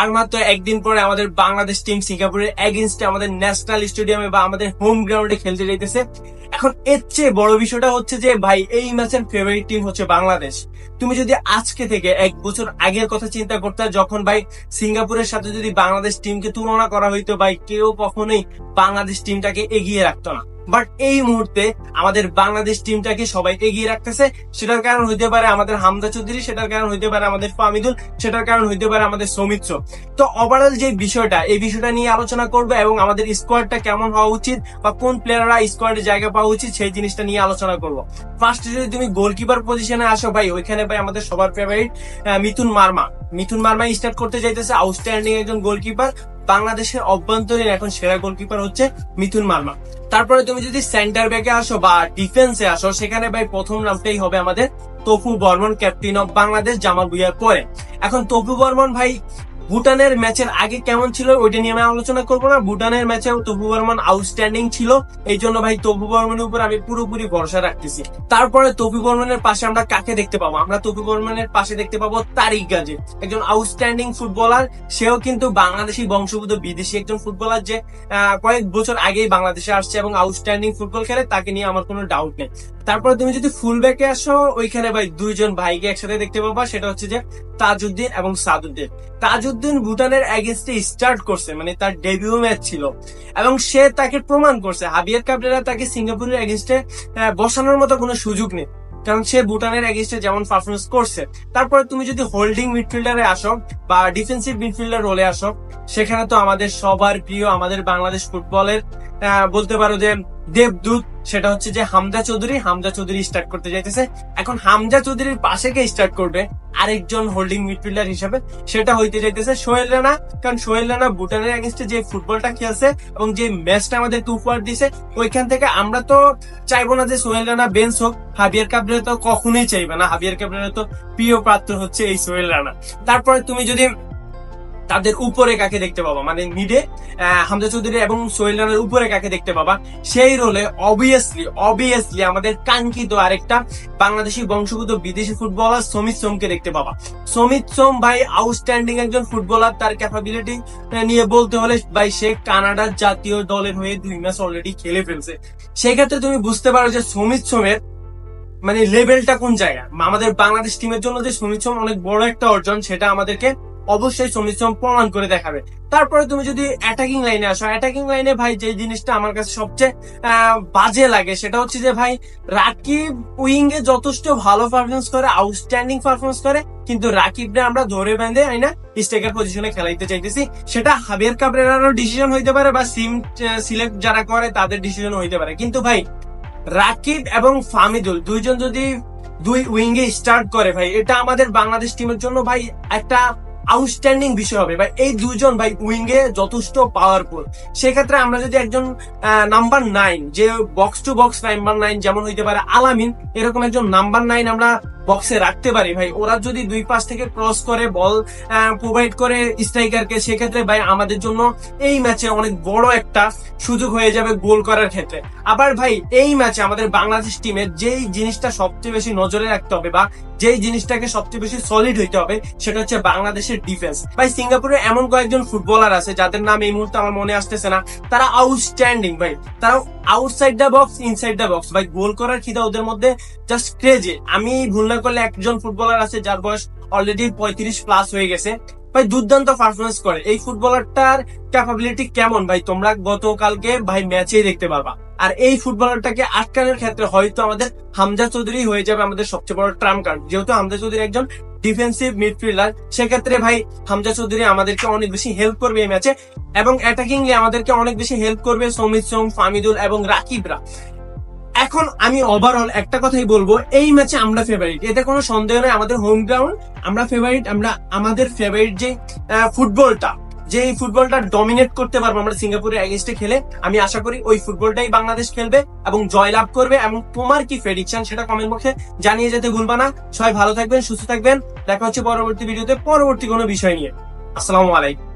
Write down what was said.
আর মাত্র একদিন পরে আমাদের বাংলাদেশ টিম সিঙ্গাপুরের এগেনস্টে আমাদের ন্যাশনাল স্টেডিয়ামে বা আমাদের হোম গ্রাউন্ডে খেলতে যাইতেছে। এখন এর চেয়ে বড় বিষয়টা হচ্ছে যে, ভাই, এই ম্যাচের ফেভারিট টিম হচ্ছে বাংলাদেশ। তুমি যদি আজকে থেকে এক বছর আগের কথা চিন্তা করতে, যখন ভাই সিঙ্গাপুরের সাথে যদি বাংলাদেশ টিমকে তুলনা করা হইতো, ভাই, কেউ কখনোই বাংলাদেশ টিমটাকে এগিয়ে রাখতো না। বাট এই মুহূর্তে আমাদের বাংলাদেশ টিমটাকে সবাই এগিয়ে রাখতেছে। সেটার কারণ হইতে পারে আমাদের হামদা চৌধুরী, সেটার কারণ হইতে পারে আমাদের ফামিদুল, সেটার কারণ হইতে পারে আমাদের সৌমিত্র। তো ওভারঅল যে বিষয়টা, এই বিষয়টা নিয়ে আলোচনা করবে এবং আমাদের স্কোয়াডটা কেমন হওয়া উচিত বা কোন প্লেয়াররা স্কোয়াডে জায়গা পাওয়া উচিত সেই জিনিসটা নিয়ে আলোচনা করব। ফার্স্টে যদি তুমি গোলকিপার পজিশনে আসো, ভাই, ওইখানে ভাই আমাদের সবার ফেভারিট মিথুন মার্মা। মিথুন মার্মা স্টার্ট করতে চাইতেছে আউটস্ট্যান্ডিং একজন গোলকিপার বাংলাদেশের অভ্যন্তরীণ এখন সেরা গোলকিপার হচ্ছে মিথুন মার্মা। তারপরে তুমি যদি সেন্টার ব্যাকে আসো বা ডিফেন্সে আসো, সেখানে ভাই প্রথম নামটাই হবে আমাদের তপু বর্মন ক্যাপ্টেন অফ বাংলাদেশ জামাল ভুইয়ার পরে এখন তপু বর্মন ভাই ভুটানের ম্যাচের আগে কেমন ছিল ওইটা নিয়ে আমি আলোচনা করব না। ভুটানের ম্যাচে তপু বর্মন আউটস্ট্যান্ডিং ছিল। এই জন্য ভাই তপু বর্মনের উপর আমি পুরোপুরি ভরসা রাখতেছি। তারপরে তপু বর্মনের পাশে আমরা কাকে দেখতে পাবো? আমরা তপু বর্মনের পাশে দেখতে পাবো তারিক গাজী, একজন আউটস্ট্যান্ডিং ফুটবলার সেও কিন্তু বাংলাদেশি বংশোদ্ভূত, বিদেশি একজন ফুটবলার যে কয়েক বছর আগেই বাংলাদেশে আসছে এবং আউটস্ট্যান্ডিং ফুটবল খেলে, তাকে নিয়ে আমার কোনো ডাউট নেই। তারপরে তুমি যদি ফুল ব্যাকে আসো, ওইখানে ভাই দুইজন ভাইকে একসাথে দেখতে পাবা, সেটা হচ্ছে যে তাজউদ্দিন এবং সাদুদ্দিন। তাজউদ্দিন ভুটানের এগেনস্টে স্টার্ট করছে মানে তার ডেবিউ ম্যাচ ছিল। এবং সে তাকে প্রমাণ করছে হাবিয়ার কাবরেরা তাকে সিঙ্গাপুরের এগেনস্টে বসানোর মতো কোনো সুযোগ নেই। কারণ সে ভুটানের এগেনস্টে যেমন পারফরমেন্স করছে। তারপরে তুমি যদি হোল্ডিং মিডফিল্ডারে আসো, বা ডিফেন্সিভ মিডফিল্ডার রোলে আসো, সেখানে তো আমাদের সবার প্রিয়, আমাদের বাংলাদেশ ফুটবলের বলতে পারো যে দেবদূত সেটা হচ্ছে যে হামজা চৌধুরী হামজা চৌধুরী স্টার্ট করতে যাইতেছে। এখন হামজা চৌধুরীর পাশে কে স্টার্ট করবে? আরেকজন হোল্ডিং মিডফিল্ডার হিসেবে। সেটা হইতে যাইতেছে সোহেল রানা। কারণ সোহেল রানা ভুটানের এগেনস্টে যে ফুটবলটা খেলছে এবং যে ম্যাচটা আমাদেরকে উপহার দিছে, ওইখান থেকে আমরা তো চাইব না যে সোহেল রানা বেঞ্চ হোক। হাবিয়ার কাবরে তো কখনোই চাইবে না। হাবিয়ার কাবরে তো প্রিয় পাত্র হচ্ছে এই সোহেল রানা। তারপরে তুমি যদি তাদের উপরে কাকে দেখতে পাবা? মানে মিডে হামজা চৌধুরী এবং সোহেল রানার উপরে কাকে দেখতে পাবা? সেই রোলে অবভিয়াসলি অবভিয়াসলি আমাদের কাঙ্ক্ষিত আরেকটা বাংলাদেশি বংশগত বিদেশি ফুটবলার সমিত সোমকে দেখতে পাবা। সমিত সোম ভাই আউটস্ট্যান্ডিং একজন ফুটবলার তার ক্যাপাবিলিটি নিয়ে বলতে হলে ভাই সে কানাডার জাতীয় দলের হয়ে দুই ম্যাচ অলরেডি খেলে ফেলছে। সেক্ষেত্রে তুমি বুঝতে পারো যে সমিত সোমের মানে লেভেলটা কোন জায়গা আমাদের বাংলাদেশ টিমের জন্য যে সমিত সোম অনেক বড় একটা অর্জন, সেটা আমাদেরকে অবশ্যই সমিত সোম প্রমাণ করে দেখাবে। তারপরে তুমি যদি অ্যাটাকিং লাইনে আসো অ্যাটাকিং লাইনে ভাই যে জিনিসটা আমার কাছে সবচেয়ে বাজে লাগে সেটা হচ্ছে যে ভাই রাকিব উইং এ যথেষ্ট ভালো পারফরমেন্স করে আউটস্ট্যান্ডিং পারফরমেন্স করে, কিন্তু রাকিবরে আমরা ধরে বেঁধে আইনা স্ট্রাইকার পজিশনে খেলাইতে চাইতেছি। সেটা হাবিয়ার কাবরেরারও ডিসিশন হইতে পারে বা সিম সিলেক্ট যারা করে তাদের ডিসিশন হইতে পারে। কিন্তু ভাই রাকিব এবং ফামিদুল দুইজন যদি দুই উইঙ্গে স্টার্ট করে ভাই, এটা আমাদের বাংলাদেশ টিমের জন্য ভাই একটা আউটস্ট্যান্ডিং বিষয় হবে। ভাই এই দুজন ভাই উইঙ্গে যথেষ্ট পাওয়ারফুল সেক্ষেত্রে আমরা যদি একজন নাম্বার নাইন যে box to box number nine যেমন হইতে পারে আলামিন, এরকম একজন নাম্বার নাইন আমরা বক্সে রাখতে পারি ভাই। ওরা যদি দুই পাশ থেকে ক্রস করে বল প্রোভাইড করে স্ট্রাইকারকে সেক্ষেত্রে ভাই আমাদের জন্য এই ম্যাচে অনেক বড় একটা সুযোগ হয়ে যাবে গোল করার ক্ষেত্রে। আবার ভাই, এই ম্যাচে আমাদের বাংলাদেশ টিমের যেই জিনিসটা সবচেয়ে বেশি নজরে রাখতে হবে বা যেই জিনিসটাকে সবচেয়ে বেশি সলিড হইতে হবে, সেটা হচ্ছে বাংলাদেশের ডিফেন্স ভাই, সিঙ্গাপুরে এমন কয়েকজন ফুটবলার আছে, যাদের নাম এই মুহূর্তে আমার মনে আসতেছে না। তারা আউটস্ট্যান্ডিং ভাই। তারা outside the box inside the box ভাই, গোল করার খিদা ওদের মধ্যে জাস্ট ক্রেজি আমি ভুল না করলে একজন ফুটবলার আছে, যার বয়স অলরেডি পঁয়ত্রিশ প্লাস হয়ে গেছে। ভাই, দুর্দান্ত পারফরমেন্স করে। এই ফুটবলারটার ক্যাপাবিলিটি কেমন? ভাই, তোমরা গতকালকে, ভাই ম্যাচেই দেখতে পারবা। আর এই ফুটবলারটাকে আটকানোর ক্ষেত্রে হয়তো আমাদের হামজা চৌধুরী হয়ে যাবে আমাদের সবচেয়ে বড় ট্রাম কার্ড। যেহেতু হামজা চৌধুরী একজন ডিফেন্সিভ মিডফিল্ডার সেক্ষেত্রে ভাই হামজা চৌধুরী আমাদেরকে অনেক বেশি হেল্প করবে এই ম্যাচে এবং অ্যাটাকিংলি আমাদেরকে অনেক বেশি হেল্প করবে সমিত সোম, ফামিদুল এবং রাকিবরা। এখন আমি ওভারঅল একটা কথাই বলব, এই ম্যাচে আমরা ফেভারিট এতে কোনো সন্দেহ নেই, আমাদের হোম গ্রাউন্ড আমরা ফেভারিট আমরা, আমাদের ফেভারিট যে ফুটবলটা যে এই ফুটবলটা ডমিনেট করতে পারব, আমরা সিঙ্গাপুরের এগেনস্টে খেলে, আমি আশা করি ওই ফুটবলটাই বাংলাদেশ খেলবে এবং জয় লাভ করবে। এবং তোমার কি প্রেডিকশন সেটা কমেন্ট বক্সে জানিয়ে যেতে ভুলবা না। সবাই ভালো থাকবেন, সুস্থ থাকবেন। দেখা হচ্ছে পরবর্তী ভিডিওতে পরবর্তী কোনো বিষয় নিয়ে। আসসালামু আলাইকুম।